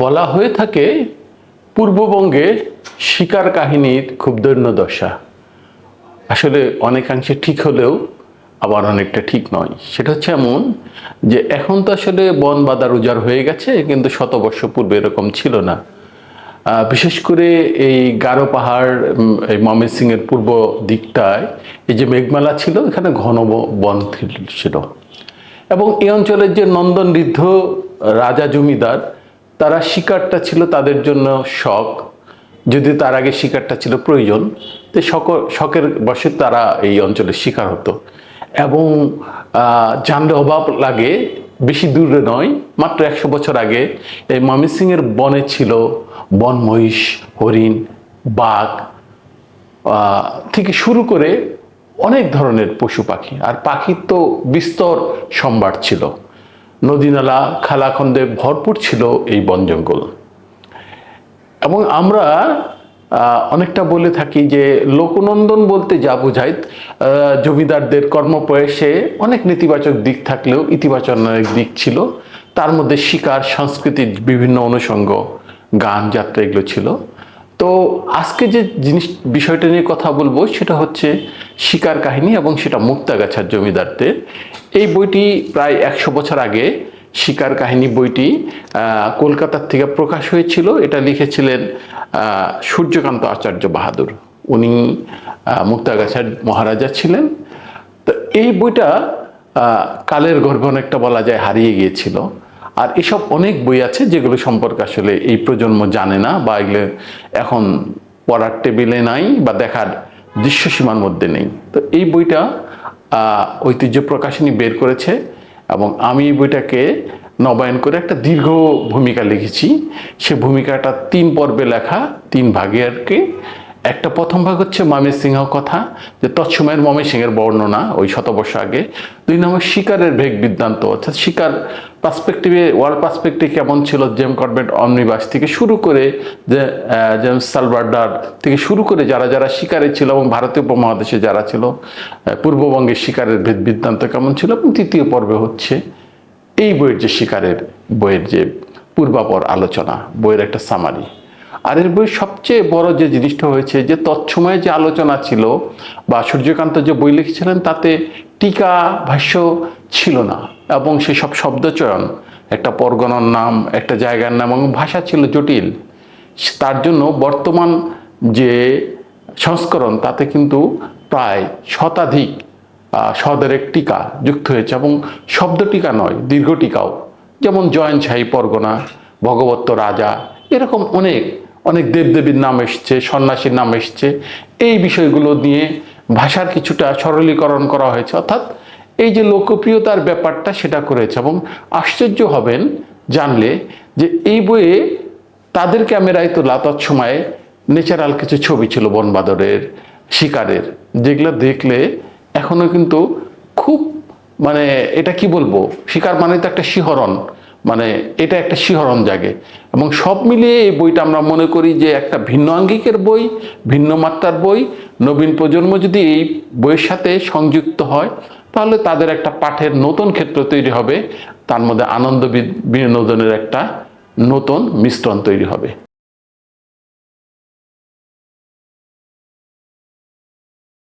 বলা হয়ে থাকে পূর্ববঙ্গে শিকার কাহিনীর খুব দৈন্যদশা। আসলে অনেকাংশে ঠিক হলেও আবার অনেকটা ঠিক নয়। সেটা হচ্ছে এমন যে এখন তো আসলে বন বাদার উজাড় হয়ে গেছে, কিন্তু শতবর্ষ পূর্বে এরকম ছিল না। বিশেষ করে এই গারো পাহাড় এই ময়মনসিংহের পূর্ব দিকটায় এই যে মেঘমালা ছিল, এখানে ঘন বন ছিল। এবং এই অঞ্চলের যে নন্দন ঋদ্ধ রাজা জমিদার তারা শিকারটা ছিল তাদের জন্য শখ। যদি তার আগে শিকারটা ছিল প্রয়োজন, তো শক, শখের বসে তারা এই অঞ্চলে শিকার হতো। এবং জানলে অভাব লাগে, বেশি দূরে নয়, মাত্র একশো বছর আগে এই ময়মনসিংহের বনে ছিল বন মহিষ, হরিণ, বাঘ থেকে শুরু করে অনেক ধরনের পশু পাখি। আর পাখির তো বিস্তর সম্ভার ছিল। নদীনালা, খালাখন্দে ভরপুর ছিল এই বন জঙ্গল। এবং আমরা অনেকটা বলে থাকি যে লোকনন্দন বলতে যা বোঝায় জমিদারদের কর্মপ্রয়াসে অনেক নেতিবাচক দিক থাকলেও ইতিবাচক দিক ছিল। তার মধ্যে শিকার সংস্কৃতির বিভিন্ন অনুষঙ্গ, গান, যাত্রা এগুলো ছিল। তো আজকে যে জিনিস, বিষয়টা নিয়ে কথা বলব, সেটা হচ্ছে শিকার কাহিনী এবং সেটা মুক্তাগাছার জমিদারদের। এই বইটি প্রায় একশো বছর আগে শিকার কাহিনী বইটি কলকাতার থেকে প্রকাশ হয়েছিল। এটা লিখেছিলেন সূর্যকান্ত আচার্য বাহাদুর। উনি মুক্তাগাছার মহারাজা ছিলেন। তো এই বইটা কালের গর্ভে অনেকটা বলা যায় হারিয়ে গিয়েছিল। আর এসব অনেক বই আছে যেগুলো সম্পর্কে আসলে এই প্রজন্ম জানে না বা এগুলো এখন পড়ার টেবিলে নাই বা দেখার দৃশ্যসীমার মধ্যে নেই। তো এই বইটা ঐতিহ্য প্রকাশনী বের করেছে এবং আমি বইটাকে নবায়ন করে একটা দীর্ঘ ভূমিকা লিখেছি। সে ভূমিকাটা তিন পর্বে লেখা, তিন ভাগে আর কি একটা প্রথম ভাগ হচ্ছে মামি সিংহ কথা, যে তৎসময়ের মমি সিংহের বর্ণনা ওই শতবর্ষ আগে। দুই নম্বর, শিকারের ভেগ বিদ্যান্ত অর্থাৎ শিকার পার্সপেক্টিভে ওয়ার্ল্ড পার্সপেক্টিভ কেমন ছিল জেম কর্বেট অমনিবাস থেকে শুরু করে যে জেমস সালভার্ডার থেকে শুরু করে যারা যারা শিকারে ছিল এবং ভারতীয় উপমহাদেশে যারা ছিল পূর্ববঙ্গের শিকারের ভেদ বিদ্যান্ত কেমন ছিল এবং তৃতীয় পর্বে হচ্ছে এই বইয়ের যে শিকারের বইয়ের যে পূর্বাপর আলোচনা, বইয়ের একটা সামারি আর এর বইয়ের সবচেয়ে বড় যে জিনিসটা হয়েছে যে তৎসময়ে যে আলোচনা ছিল বা সূর্যকান্ত যে বই লিখেছিলেন তাতে টিকা ভাষ্য ছিল না এবং সেসব শব্দচয়ন একটা পরগনার নাম একটা জায়গার নাম এবং ভাষা ছিল জটিল। তার জন্য বর্তমান যে সংস্করণ তাতে কিন্তু প্রায় শতাধিক আহ, সদরের টিকা যুক্ত হয়েছে এবং শব্দ টিকা নয় দীর্ঘ টিকাও। যেমন জয়নশাহী পরগনা ভগবত্ত রাজা এরকম অনেক অনেক দেবদেবীর নাম এসছে, সন্ন্যাসীর নাম এসছে। এই বিষয়গুলো নিয়ে ভাষার কিছুটা সরলীকরণ করা হয়েছে। অর্থাৎ এই যে লোকপ্রিয়তার ব্যাপারটা সেটা করেছে এবং আশ্চর্য হবেন জানলে যে এই বইয়ে তাদের ক্যামেরায় তোলা তৎসময়ে ন্যাচারাল কিছু ছবি ছিল বনবাদরের শিকারের। যেগুলো দেখলে এখনও কিন্তু খুব মানে এটা কি বলব? শিকার মানে তো একটা শিহরণ। মানে এটা একটা শিহরণ জাগে। এবং সব মিলিয়ে এই বইটা আমরা মনে করি যে একটা ভিন্ন আঙ্গিকের বই, ভিন্ন মাত্রার বই। নবীন প্রজন্ম যদি এই বইয়ের সাথে সংযুক্ত হয়, তাহলে তাদের একটা পাঠের নতুন ক্ষেত্র তৈরি হবে। তার মধ্যে আনন্দ বিনোদনের একটা নতুন মিশ্রণ তৈরি হবে।